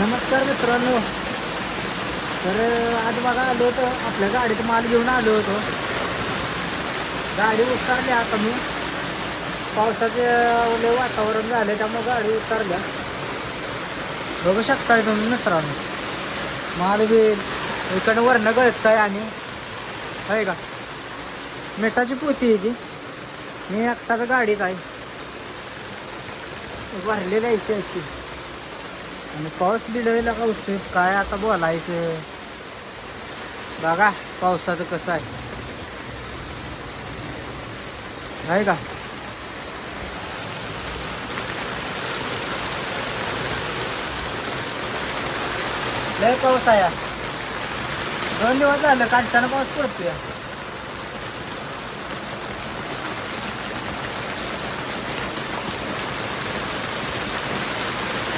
नमस्कार मित्रांनो. तर आज बघा आलो होतो. आपल्या गाडीत माल घेऊन आलो होतो. गाडी उतरली आता मी. पावसाचे ओले वातावरण झालं त्यामुळे गाडी उतरल्या. बघू शकताय तुम्ही मित्रांनो. माल बी इकडं वरनं गळतंय आणि आहे का? मिठाची पोती आहे ती. मी एकटाच गाडीत आहे भरलेली आहे ती अशी. आणि पाऊस बिडवेला का उठतोय काय आता बोलायचं? बघा पावसाचं कसं आहे. नाही का? लय पाऊस आहे. दोन दिवस झालं कालच्यानं पाऊस पडतोय.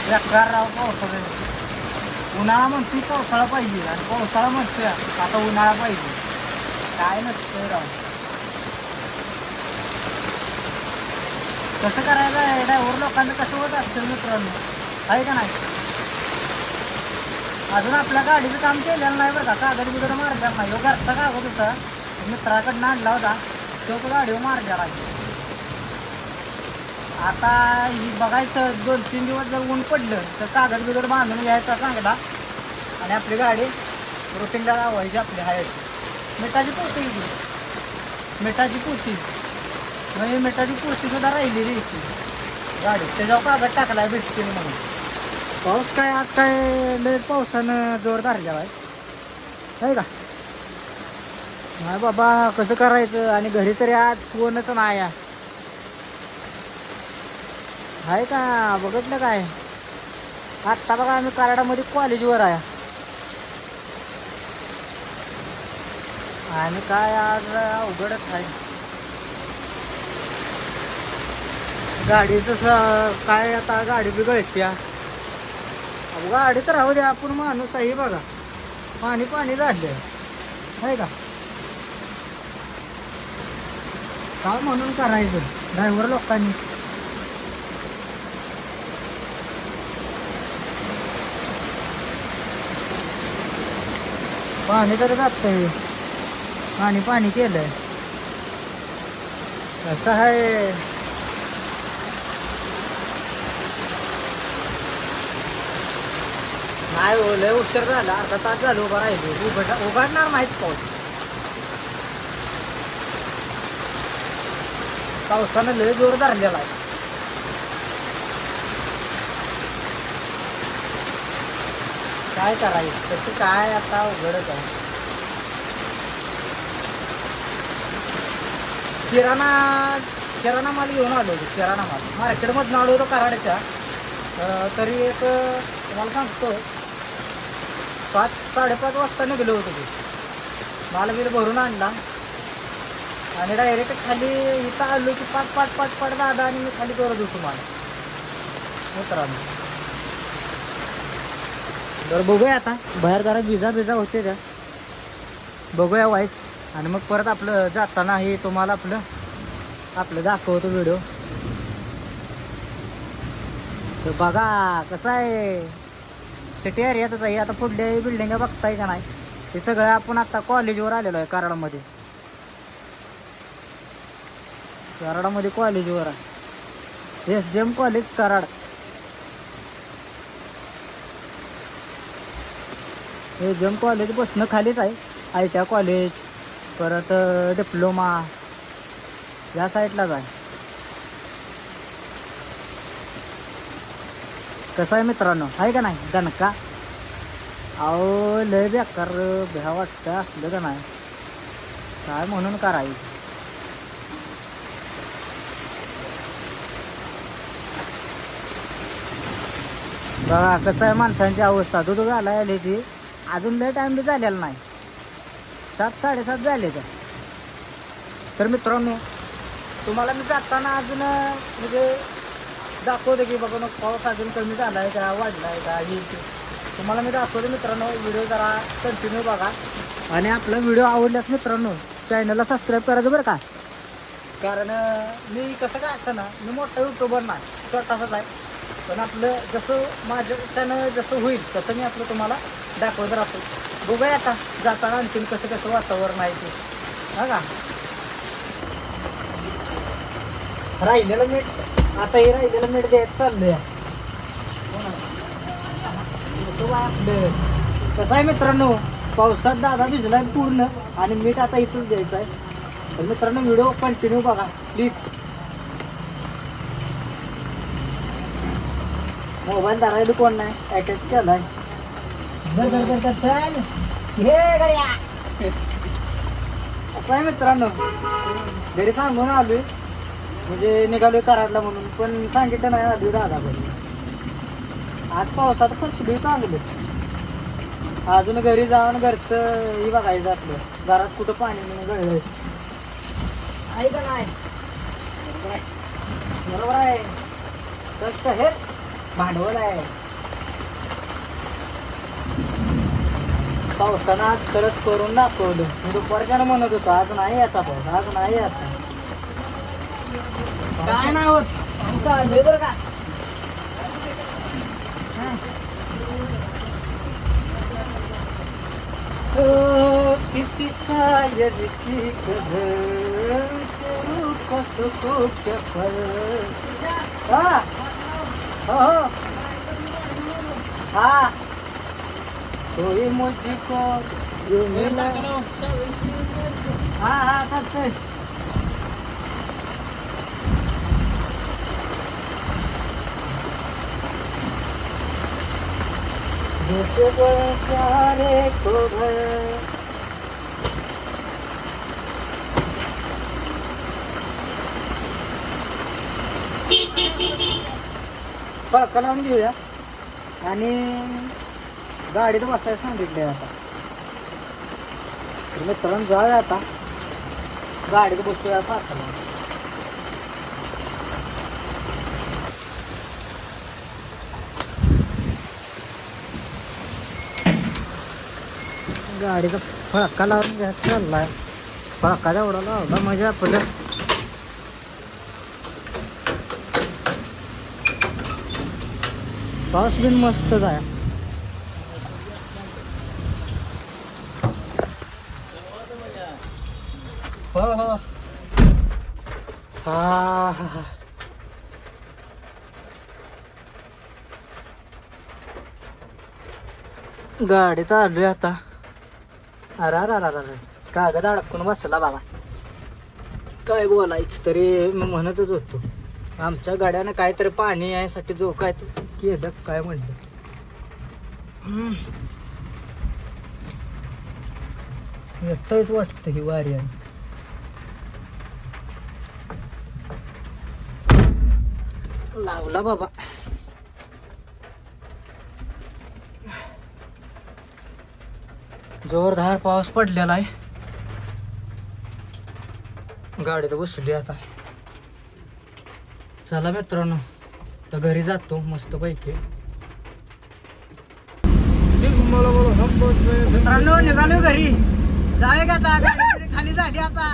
बेकार राव पावसाचं उन्हाळा म्हणतोय पावसाळा पाहिजे. आणि पावसाळा म्हणतोय आता उन्हाळा पाहिजे. काय नसतंय राव. कसं करायचं ड्रायव्हर लोकांचं कसं होत असेल मित्रांनो? आहे का नाही? अजून आपल्या गाडीचं काम केलेलं नाही बरं का. कागद बिगड मारलेला नाही. घरचा कागद होता. मित्राकडनं आणला होता. तो तो गाडीवर मारलेला लागेल आता ही बघायचं दोन तीन दिवस जर ऊन पडलं तर कागद बिगड बांधून घ्यायचा चांगला. आणि आपली गाडी रोटिंगला लावायची आपली हाय मिठाची पोती मिठाची पोती. म्हणजे मिठाची पोती सुद्धा राहिलेली इथे. गाडी. त्याच्यावर कागद टाकलाय बिस्किट म्हणून. पाऊस काय? आज काय लय पावसानं जोर धरलेला आहे. आहे का? नाही बाबा कसं करायचं? आणि घरी तरी आज कोणच नाही आहे. आहे का? बघितलं काय? आत्ता बघा आम्ही कराडामध्ये कॉलेजवर आहे. आणि काय आज अवघडच आहे. गाडीचं स काय आता गाडी बिघडत्या अहो, गाडी तर राहू द्या आपण माणूस आहे बघा. पाणी पाणी झाले आहे का? काय म्हणून करायचं? ड्रायव्हर लोकांनी. पाणी तर जातंय. पाणी पाणी केलंय. कसं आहे नाही हो लय उशीर झाला. अर्धा तास झालं उभा राहिले. उघड उघडणार नाहीच पाऊस. पावसानं लय जोर धरलेला आहे. काय करायचं? कसं काय आता उघडच आहे? किराणा किराणा माल घेऊन आलो होतो किराणा माल. मार्केटमधून आलो होतो कराडच्या. तरी एक तुम्हाला सांगतो पाच साडेपाच वाजता निघलो होतो ते माल बिल भरून आणला. आणि डायरेक्ट खाली इथं आलो की पाच पाच पाच पाच दादा आणि मी खाली करत होतो माल मित्रांनो. बरं बघूया आता. बाहेर जरा विजा बिजा होते त्या. बघूया वाईच आणि मग परत आपलं जाताना हे तुम्हाला आपलं आपलं दाखवतो व्हिडिओ तर बघा कसं आहे? सिटी एरियातच आहे. आता पुढल्या बिल्डिंग बघताय का नाही? हे सगळं आपण आता कॉलेजवर आलेलो आहे कराडामध्ये. कराडामध्ये कॉलेजवर आहे. एस जेम कॉलेज कराड. हे जम कॉलेज बसणं खालीच आहे. आय टी आय कॉलेज परत डिप्लोमा या साईडलाच आहे. कसं आहे मित्रांनो? आहे का नाही? दणका? अहो लय बेकार भ्या वाटतं असलं का नाही? काय म्हणून करायचं? बघा कसं आहे माणसांची अवस्था. दूध घालायला आली ती. अजून लय टाइम बी झालेला नाही. सात साडेसात झाले तर. तर मित्रांनो तुम्हाला मी जाताना अजून म्हणजे दाखवतो की बाबा मग पाऊस अजून कमी झाला आहे का वाढला आहे का हे तुम्हाला मी दाखवतो मित्रांनो व्हिडिओ जरा कंटिन्यू बघा. आणि आपला व्हिडिओ आवडल्यास मित्रांनो चॅनलला सबस्क्राईब करायचं बरं का? कारण मी कसं काय असं ना मी मोठा युट्यूबर नाही छोटासाच आहे. पण आपलं जसं माझ्याच्यानं जसं होईल तसं मी आपलं तुम्हाला दाखवत राहतो. बघूया आता जाताना आणखीन कसं कसं वातावरण आहे ते. बघा राहिलेलं मीठ. आता हे राहिलेलं मीठ द्यायचं चाललंय. आपलं कसं आहे मित्रांनो? पावसात दादा भिजलाय पूर्ण आणि मीठ आता इथंच द्यायचं आहे. तर मित्रांनो व्हिडिओ कंटिन्यू बघा प्लीज मोबाईल धरायला कोण नाही. अटॅच केलाय. धर धर धर धर चल. हे गड्या असं आहे मित्रांनो. घरी सांगून आलोय. म्हणजे निघालोय कराडला म्हणून पण सांगितलं नाही आलोय दादा आज पावसात फसलोय चांगलंच अजून घरी जाऊन घरचं हे बघायचं आपलं. घरात कुठं पाणी नाही गळलंय. आहे का नाही? बरोबर आहे. बरोबर आहे. कष्ट हेच. भांडवल आहे पावसानं आज खरंच करून दाखवलं. मी दुपारच्यानं म्हणत होतो आज नाही याचा पाऊस आज नाही याचा. काय नाही होत. आलोय बरं का? किसी शायर की गजल हाँ. हो हो हाँ कोई मुझको यूं मिला हाँ हाँ चालतंय जैसे चारे को भर फळका लावून घेऊया. आणि गाडीत बसायला सांगितले आता. तर मित्रांनो जाऊया आता. गाडीत बसूया पाहताना गाडीचा फळका लावून घ्या चाललाय. फळका जेवढा लावला मजा आपल्या पाऊस बिन मस्तच आहे हो हो. हा हा हा. गाडीत आलोय आता. अरे अरे अरे अरे कागद अडकून बसला बाबा. काय बोलायचं तरी मी म्हणतच होतो. आमच्या गाड्यानं काहीतरी पाणी यासाठी जो काय ते केलं काय म्हणलं? हम्म. येतंयच वाटतं ही वारी आहे लावला बाबा. जोरदार पाऊस पडलेला आहे. गाडीत बसली आता. चला मित्रांनो तर घरी जातो मस्त पैकी मित्रांनो निघालो घरी. जावे का खाली झाली आता.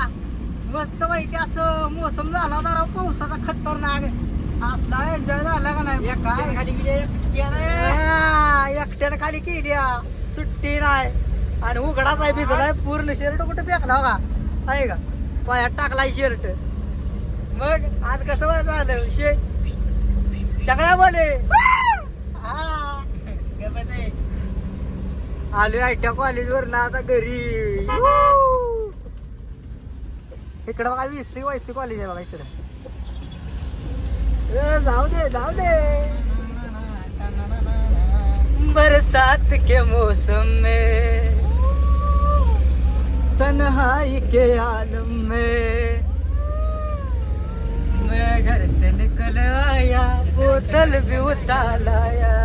मस्त पैकी असं मोसम झाला होता राव पावसाचा खतरनाक. असला एन्जॉय झाला का नाही? काय? खाली एकट्यानं. खाली केली हा. सुट्टी नाही. आणि उघडाच आहे भिजलाय पूर्ण शर्ट कुठे फेकला का? आहे का? पायात टाकलाय शर्ट मग आज कसं झालं? शे चकड्या बोले हा. आलोय आयट्या कॉलेज वर ना आता घरी. इकडं बघा वीस सी वायसी कॉलेज आहे बघा इकडं. जाऊ दे जाऊ दे. बरसात के मौसम में तन्हाई के आलम में मैं घर से निकल आया बोतल भी उठा लाया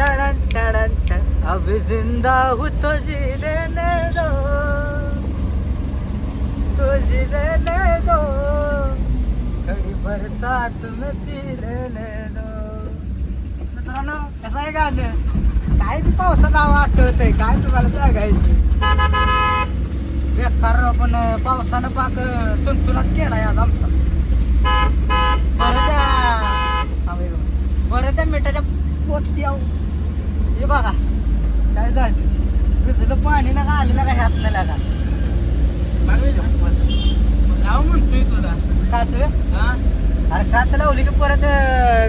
टड़न टड़न टन अब जिंदा हूँ तो जी लेने दो। तो जी लेने दो। खड़ी बरसात में पी लेने दो। मित्रांनो कसं आहे गाणं? काय पावसाला पावसात आहे काय तुम्हाला सांगायचं? बेकार पण पावसानं पाक तुंतुनाच केलाय आज आमचा. परत या- थांब एक पोत्याव हे बघा काय झालं? कसलं पाणी नका आलं नका ह्यात नाही लागा लाव म्हणतोय तुला. काच अरे काच लावली की परत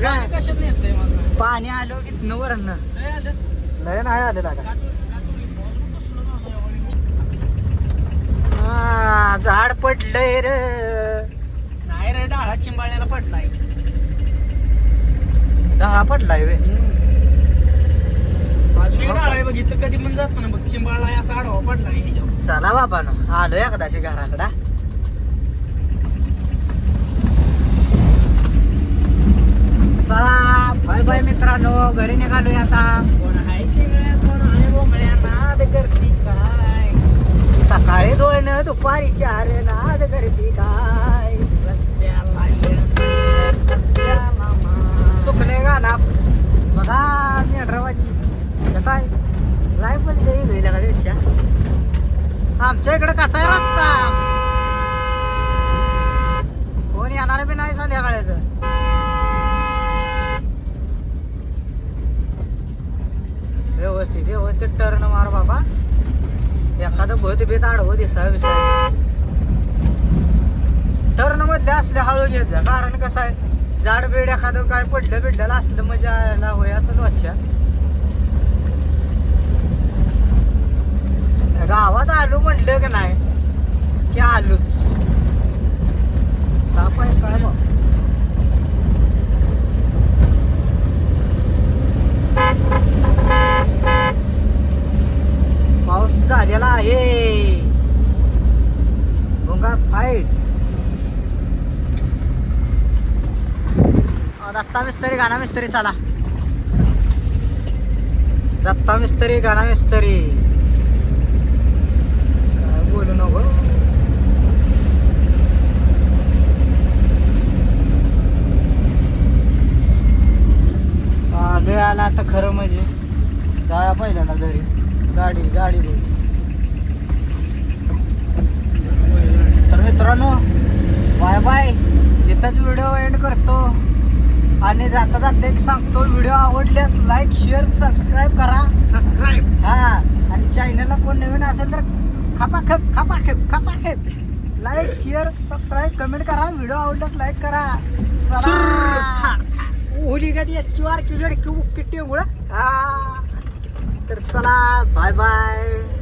गाडी कशात माझं? पाणी आलं की न वरण लय नाही आलं लागा काच काच पाऊस कसलं झालं एवढं? हा, झाड पडलंय रे. नाही रे डाळा चिंबाळ्याला पडलाय. दहा पडलाय वे अजून एक डाळ आहे बघ इथं कधी पण जात ना बघ चिंबाळा असा आडवा पडलाय. चला बाबा ना आलो एकदाशी घराकडा. चला बाय बाय मित्रांनो घरी निघालोय आता. कोण आहे चिंगळ्या कोण आहे बोंगळ्या नाद करती काय सकाळी दोन दुपारी चार नाद करती काय मा. चुकले गाणं. बघा मेट्रोवाली कसं आहे? लाईफच काही गेली का त्याच्या आमच्या इकडे कसा आहे रस्ता? कोण येणार बी नाही संध्याकाळचं. व्यवस्थित व्यवस्थित. टर्न मार बाबा. एखादं भूत बीत आडवं दिसावं विसाय टर्न मधल्या असल्या हळू घ्यायचं. कारण कसं आहे झाड बीड एखादं काय पडलं बिडलेलं असलं म्हणजे यायला होयाच वाच्या गावात आलो म्हणलं की नाही की आलोच साप आहे काय बा पाऊस झालेला आहे भोंगा फाईट दत्ता मिस्त्री गाणा मिस्त्री चला. दत्ता मिस्त्री गाणा मिस्त्री. काय बोलू नको. आलोय आला आता खरं म्हणजे. जाया पहिल्याला घरी. गाडी गाडी बोल तर मित्रांनो बाय बाय. इथंच व्हिडिओ एंड करतो. आणि जाता जाता एक सांगतो व्हिडिओ आवडल्यास लाईक शेअर सबस्क्राईब करा. सबस्क्राईब हा. आणि चॅनलला कोण नवीन असेल तर खपाखप खपाखप खपाखप. लाईक शेअर सबस्क्राईब कमेंट करा. व्हिडिओ आवडल्यास लाईक करा. चला ओली कधी S Q R Q Z Q kitty हा. तर चला बाय बाय